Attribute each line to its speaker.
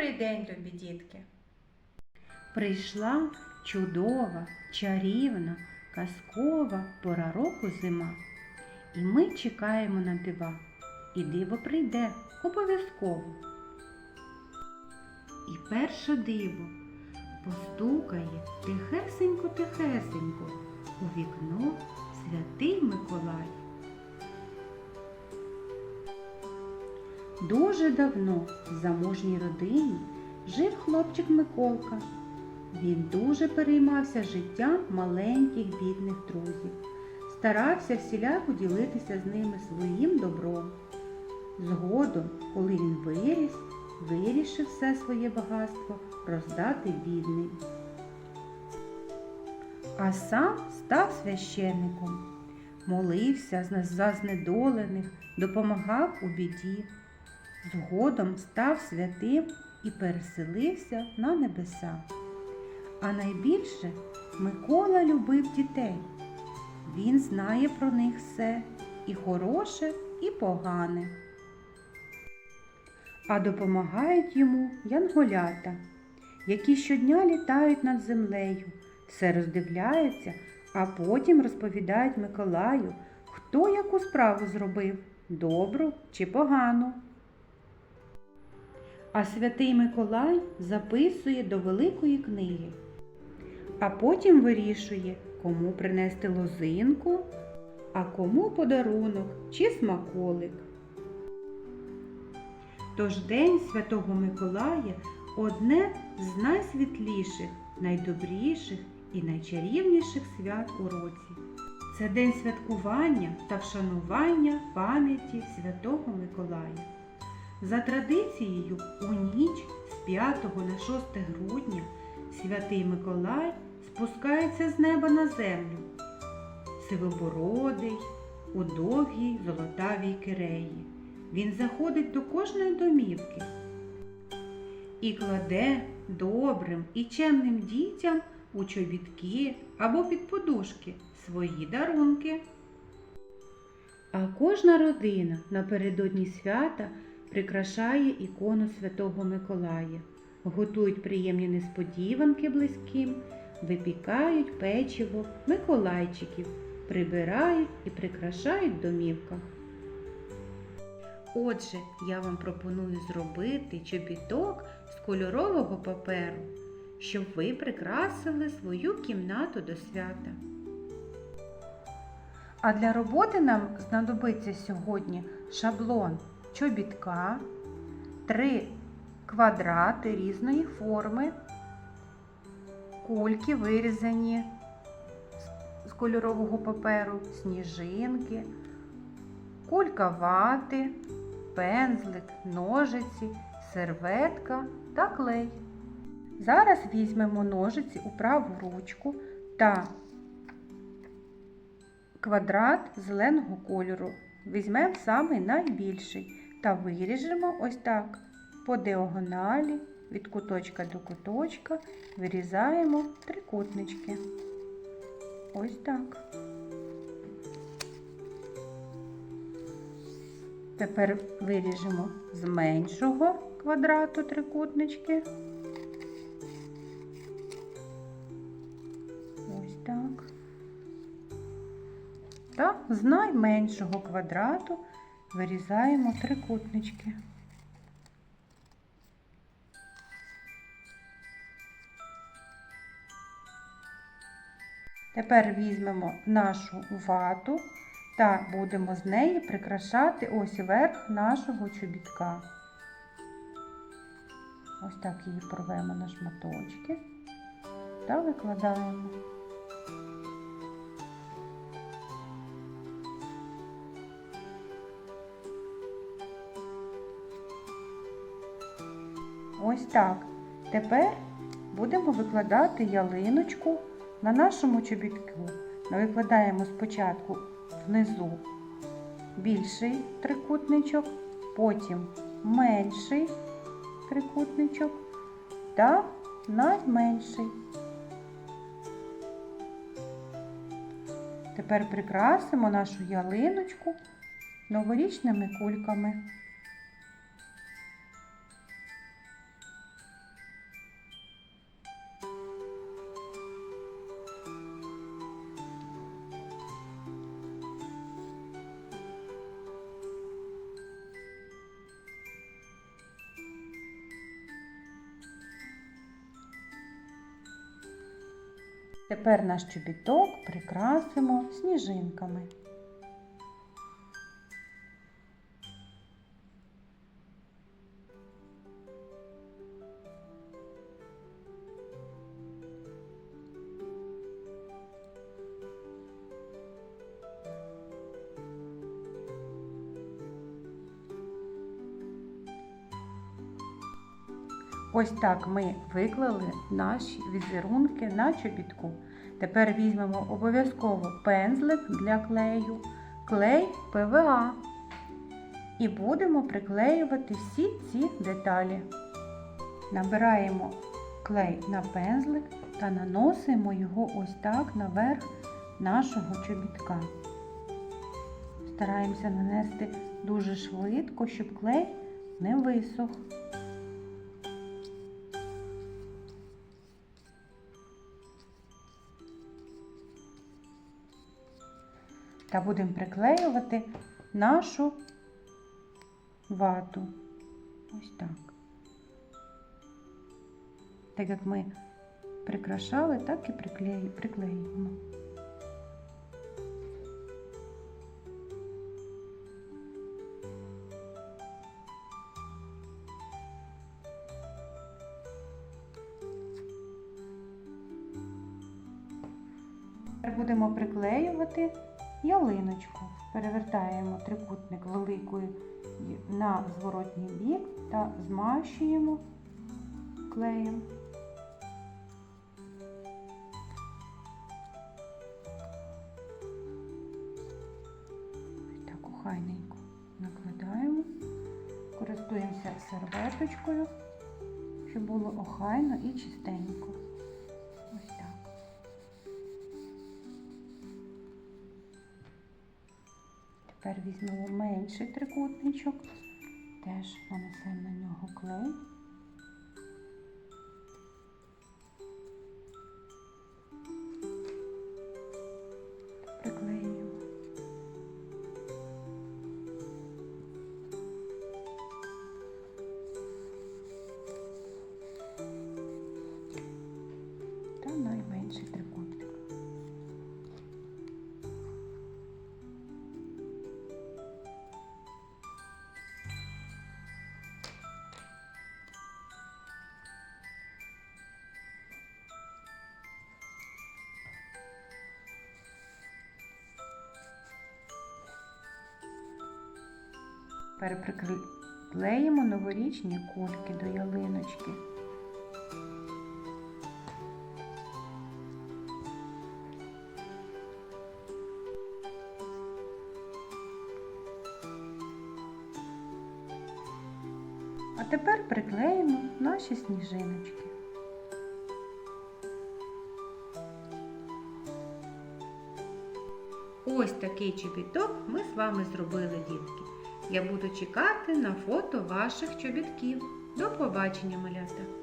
Speaker 1: Добрий день, любі дітки!
Speaker 2: Прийшла чудова, чарівна, казкова пора року зима. І ми чекаємо на дива. І диво прийде обов'язково. І перше диво постукає тихесенько-тихесенько у вікно святий Миколай. Дуже давно в заможній родині жив хлопчик Миколка. Він дуже переймався життям маленьких бідних друзів, старався всіляко ділитися з ними своїм добром. Згодом, коли він виріс, вирішив все своє багатство роздати бідним. А сам став священником, молився за- знедолених, допомагав у біді. Згодом став святим і переселився на небеса. А найбільше Микола любив дітей. Він знає про них все і хороше, і погане. А допомагають йому янголята, які щодня літають над землею, все роздивляються, а потім розповідають Миколаю, хто яку справу зробив добру чи погану. А святий Миколай записує до великої книги, а потім вирішує, кому принести лозинку, а кому подарунок чи смаколик. Тож День Святого Миколая одне з найсвітліших, найдобріших і найчарівніших свят у році. Це день святкування та вшанування пам'яті Святого Миколая. За традицією, у ніч з 5 на 6 грудня святий Миколай спускається з неба на землю, сивобородий, у довгій золотавій киреї. Він заходить до кожної домівки і кладе добрим і чемним дітям у чобітки або під подушки свої дарунки. А кожна родина напередодні свята прикрашає ікону Святого Миколая, готують приємні несподіванки близьким, випікають печиво Миколайчиків, прибирають і прикрашають в домівках. Отже, я вам пропоную зробити чобіток з кольорового паперу, щоб ви прикрасили свою кімнату до свята. А для роботи нам знадобиться сьогодні шаблон чобітка, три квадрати різної форми, кульки вирізані з кольорового паперу, сніжинки, кулька вати, пензлик, ножиці, серветка та клей. Зараз візьмемо ножиці у праву ручку та квадрат зеленого кольору. Візьмемо самий найбільший та виріжемо ось так по діагоналі від куточка до куточка вирізаємо трикутнички. Ось так. Тепер виріжемо з меншого квадрату трикутнички. Ось так. Та з найменшого квадрату вирізаємо трикутнички. Тепер візьмемо нашу вату та будемо з неї прикрашати ось верх нашого чобітка. Ось так її порвемо на шматочки та викладаємо. Ось так. Тепер будемо викладати ялиночку на нашому чобітку. Ми викладаємо спочатку внизу більший трикутничок, потім менший трикутничок та найменший. Тепер прикрасимо нашу ялиночку новорічними кульками. Тепер наш чобіток прикрасимо сніжинками. Ось так ми виклали наші візерунки на чобітку. Тепер візьмемо обов'язково пензлик для клею, клей ПВА. І будемо приклеювати всі ці деталі. Набираємо клей на пензлик та наносимо його ось так наверх нашого чобітка. Стараємося нанести дуже швидко, щоб клей не висох. Та будемо приклеювати нашу вату. Ось так. Так як ми прикрашали, так і приклею- приклеюємо. Будемо приклеювати ялиночку. Перевертаємо трикутник великою на зворотній бік та змащуємо клеєм. Так охайненько накладаємо, користуємося серветочкою, щоб було охайно і чистенько. Тепер візьмемо менший трикутничок, теж нанесемо на нього клей. Тепер приклеїмо новорічні кульки до ялиночки. А тепер приклеїмо наші сніжиночки. Ось такий чобіток ми з вами зробили, дітки. Я буду чекати на фото ваших чобітків. До побачення, малята!